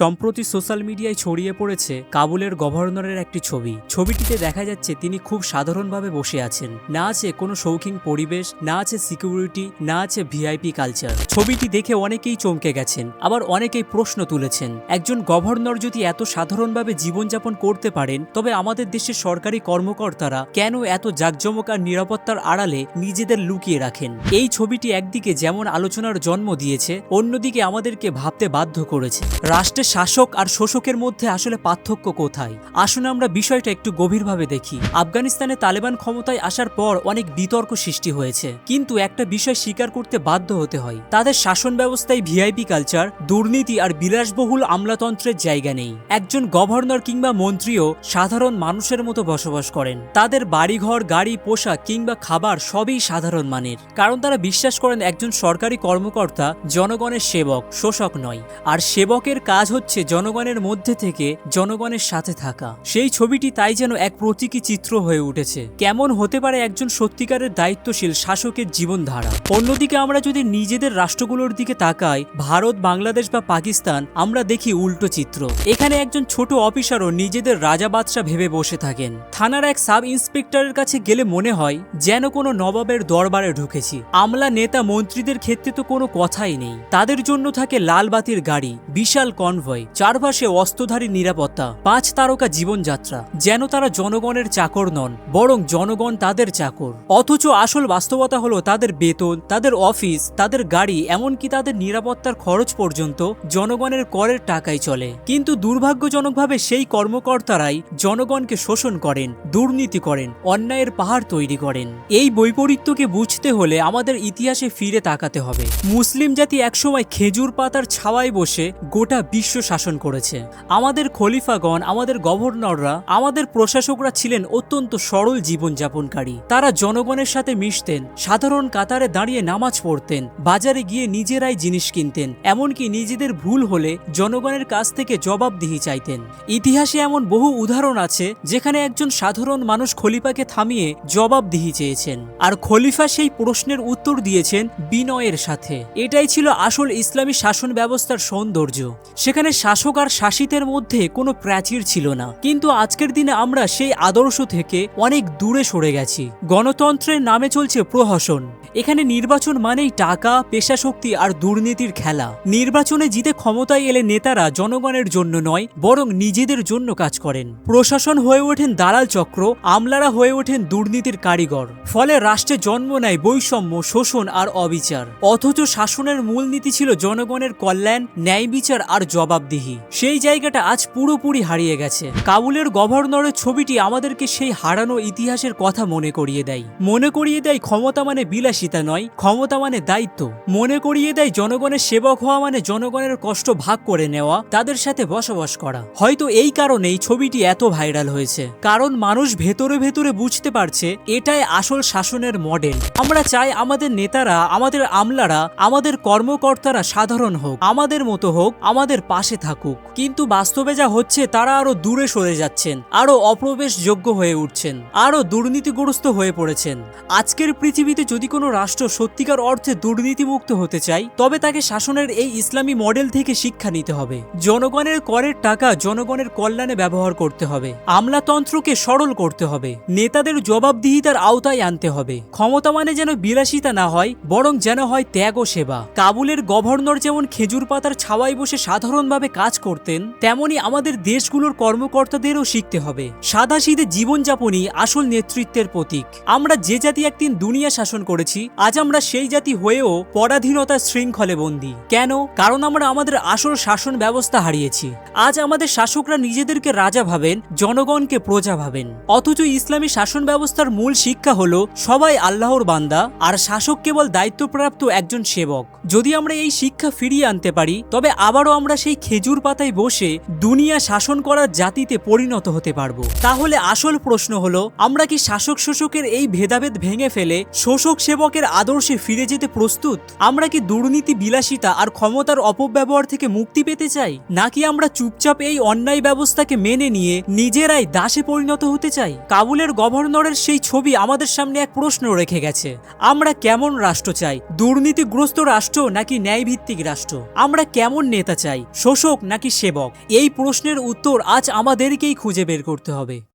সম্প্রতি সোশ্যাল মিডিয়ায় ছড়িয়ে পড়েছে কাবুলের গভর্নরের একটি ছবি। ছবিটিতে দেখা যাচ্ছে তিনি খুব সাধারণভাবে বসে আছেন। না আছে কোনো শৌখিন পরিবেশ, না আছে সিকিউরিটি, না আছে ভিআইপি কালচার। ছবিটি দেখে অনেকেই চমকে গেছেন, আবার অনেকেই প্রশ্ন তুলেছেন, একজন গভর্নর যদি এত সাধারণভাবে জীবনযাপন করতে পারেন, তবে আমাদের দেশের সরকারি কর্মকর্তারা কেন এত জাঁকজমক আর নিরাপত্তার আড়ালে নিজেদের লুকিয়ে রাখেন? এই ছবিটি একদিকে যেমন আলোচনার জন্ম দিয়েছে, অন্যদিকে আমাদেরকে ভাবতে বাধ্য করেছে। রাষ্ট্রের শাসক আর শোষকের মধ্যে আসলে পার্থক্য কোথায়? আসুন আমরা বিষয়টা একটু গভীরভাবে দেখি। আফগানিস্তানে তালেবান ক্ষমতায় আসার পর অনেক বিতর্ক সৃষ্টি হয়েছে। কিন্তু একটা বিষয় স্বীকার করতে বাধ্য হতে হয়। তাদের শাসন ব্যবস্থায় ভিআইপি কালচার, দুর্নীতি আর বিলাসবহুল আমলাতন্ত্রের জায়গা নেই। একজন গভর্নর কিংবা মন্ত্রীও সাধারণ মানুষের মতো বসবাস করেন। তাদের বাড়িঘর, গাড়ি, পোশাক কিংবা খাবার সবই সাধারণ মানের। কারণ তারা বিশ্বাস করেন একজন সরকারি কর্মকর্তা জনগণের সেবক, শোষক নয়। আর সেবকের কাজ হচ্ছে জনগণের মধ্যে থেকে জনগণের সাথে থাকা। সেই ছবিটি তাই যেন এক প্রতীকী চিত্র হয়ে উঠেছে। কেমন হতে পারে একজন সত্যিকারের দায়িত্বশীল শাসকের জীবনধারা? অন্যদিকে আমরা যদি নিজেদের রাষ্ট্রগুলোর দিকে তাকাই, ভারত, বাংলাদেশ বা পাকিস্তান, আমরা দেখি উল্টো চিত্র। এখানে একজন ছোট অফিসারও নিজেদের রাজা বাদশা ভেবে বসে থাকেন। থানার এক সাব ইন্সপেক্টরের কাছে গেলে মনে হয়, যেন কোনো নবাবের দরবারে ঢুকেছি। আমলা নেতা মন্ত্রীদের ক্ষেত্রে তো কোনো কথাই নেই। তাদের জন্য থাকে লাল বাতির গাড়ি, বিশাল কনভয় চারপাশে অস্ত্রধারী নিরাপত্তা, পাঁচ তারকা জীবনযাত্রা, যেন তারা জনগণের চাকর নন, বরং জনগণ তাদের চাকর। অথচ আসল বাস্তবতা হলো তাদের বেতন, তাদের অফিস, তাদের গাড়ি, এমনকি তাদের নিরাপত্তার খরচ পর্যন্ত জনগণের করের টাকায় চলে। কিন্তু দুর্ভাগ্যজনকভাবে সেই কর্মকর্তারাই জনগণকে শোষণ করেন, দুর্নীতি করেন, অন্যায়ের পাহাড় তৈরি করেন। এই বৈপরীত্যকে বুঝতে হলে আমাদের ইতিহাসে ফিরে তাকাতে হবে। মুসলিম জাতি একসময় খেজুর পাতার ছাওয়ায় বসে গোটা বিশ্ব শাসন করেছে। আমাদের খলিফাগণ, আমাদের গভর্নররা, আমাদের প্রশাসকরা ছিলেন অত্যন্ত সরল জীবনযাপনকারী। তারা জনগণের সাথে মিশতেন, সাধারণ কাতারে দাঁড়িয়ে নামাজ পড়তেন, বাজারে গিয়ে নিজেরাই জিনিস কিনতেন, এমনকি নিজেদের ভুল হলে জনগণের কাছ থেকে জবাবদিহি চাইতেন। ইতিহাসে এমন বহু উদাহরণ আছে, যেখানে একজন সাধারণ মানুষ খলিফাকে থামিয়ে জবাবদিহি চেয়েছেন। আর খলিফা সেই প্রশ্নের উত্তর দিয়েছেন বিনয়ের সাথে। এটাই ছিল আসল ইসলামী শাসন ব্যবস্থার সৌন্দর্য। সেখানে শাসক আর শাসিতের মধ্যে কোনো প্রাচীর ছিল না। কিন্তু আজকের দিনে আমরা সেই আদর্শ থেকে অনেক দূরে সরে গেছি। গণতন্ত্রের নামে চলছে প্রহসন। এখানে নির্বাচন মানেই টাকা, পেশাশক্তি আর দুর্নীতির খেলা। নির্বাচনে জিতে ক্ষমতায় এলে নেতারা জনগণের জন্য নয়, বরং নিজেদের জন্য কাজ করেন। প্রশাসন হয়ে ওঠেন দালাল চক্র, আমলারা হয়ে ওঠেন দুর্নীতির কারিগর। ফলে রাষ্ট্রে জন্ম নেয় বৈষম্য, শোষণ আর অবিচার। অথচ শাসনের মূলনীতি ছিল জনগণের কল্যাণ, ন্যায় বিচার আর জবাবদিহি। সেই জায়গাটা আজ পুরোপুরি হারিয়ে গেছে। কাবুলের গভর্নরের ছবিটি আমাদেরকে সেই হারানো ইতিহাসের কথা মনে করিয়ে দেয়। মনে করিয়ে দেয় ক্ষমতা মানে বিলাসিতা নয়, ক্ষমতা মানে দায়িত্ব। মনে করিয়ে দেয় জনগণের সেবক হওয়া মানে জনগণের কষ্ট ভাগ করে নেওয়া, তাদের সাথে বসবাস করা। হয়তো এই কারণেই ছবিটি এত ভাইরাল হয়েছে। কারণ মানুষ ভেতরে ভেতরে বুঝতে পারছে, এটাই আসল শাসনের মডেল। আমরা চাই আমাদের নেতারা, আমাদের আমলারা, আমাদের কর্মকর্তারা সাধারণ হোক, আমাদের মতো হোক, আমাদের পাশে থাকুক। কিন্তু বাস্তবে যা হচ্ছে, তারা আরও দূরে সরে যাচ্ছেন, আরও অপ্রবেশযোগ্য হয়ে উঠছেন, আরও দুর্নীতিগ্রস্ত হয়ে পড়েছেন। আজকের পৃথিবীতে যদি কোনো রাষ্ট্র সত্যিকার অর্থে দুর্নীতিমুক্ত হতে চায়, তবে তাকে শাসনের এই ইসলামী মডেল থেকে শিক্ষা নিতে হবে। জনগণের করের টাকা জনগণের কল্যাণে ব্যবহার করতে হবে। আমলাতন্ত্রকে সরল করতে হবে। নেতাদের জবাবদিহিতার আওতায় আনতে হবে। ক্ষমতা মানে যেন বিলাসিতা না হয়, বরং যেন হয় ত্যাগ ও সেবা। কাবুলের গভর্নর যেমন খেজুর পাতার ছাওয়ায় বসে সাধারণভাবে কাজ করতেন, তেমনি আমাদের দেশগুলোর কর্মকর্তাদেরও শিখতে হবে। সাদা সিধে জীবনযাপনই আসল নেতৃত্বের প্রতীক। আমরা যে জাতি একদিন দুনিয়া শাসন করেছি, আজ আমরা সেই জাতি হয়েও পরাধীনতার শৃঙ্খলে বন্দী। কেন? কারণ আমরা আমাদের আসল শাসন ব্যবস্থা হারিয়েছি। আজ আমাদের শাসকরা নিজেদেরকে রাজা ভাবেন, জনগণকে প্রজা ভাবেন। অথচ ইসলামী শাসন ব্যবস্থার মূল শিক্ষা হলো, সবাই আল্লাহর বান্দা, আর শাসক কেবল দায়িত্বপ্রাপ্ত একজন সেবক। যদি আমরা এই শিক্ষা ফিরিয়ে আনতে পারি, তবে আবারও আমরা সেই খেজুর পাতায় বসে দুনিয়া শাসন করার জাতিতে পরিণত হতে পারব। তাহলে আসল প্রশ্ন হলো, আমরা কি শাসক শোষকের এই ভেদাভেদ ভেঙে ফেলে শোষক সেবকের আদর্শে ফিরে যেতে প্রস্তুত? আমরা কি দুর্নীতি, বিলাসিতা আর ক্ষমতার অপব্যবহার থেকে মুক্তি পেতে চাই? নাকি আমরা চুপচাপ এই অন্যায় ব্যবস্থাকে মেনে নিয়ে নিজেরাই দাসে পরিণত হতে চাই? কাবুলের গভর্নরের সেই ছবি আমাদের সামনে এক প্রশ্ন রেখে গেছে। আমরা কেমন রাষ্ট্র চাই? দুর্নীতিগ্রস্ত রাষ্ট্র নাকি ন্যায়ভিত্তিক রাষ্ট্র? আমরা কেমন নেতা চাই? শোষক নাকি সেবক? এই প্রশ্নের উত্তর আজ আমাদেরকেই খুঁজে বের করতে হবে।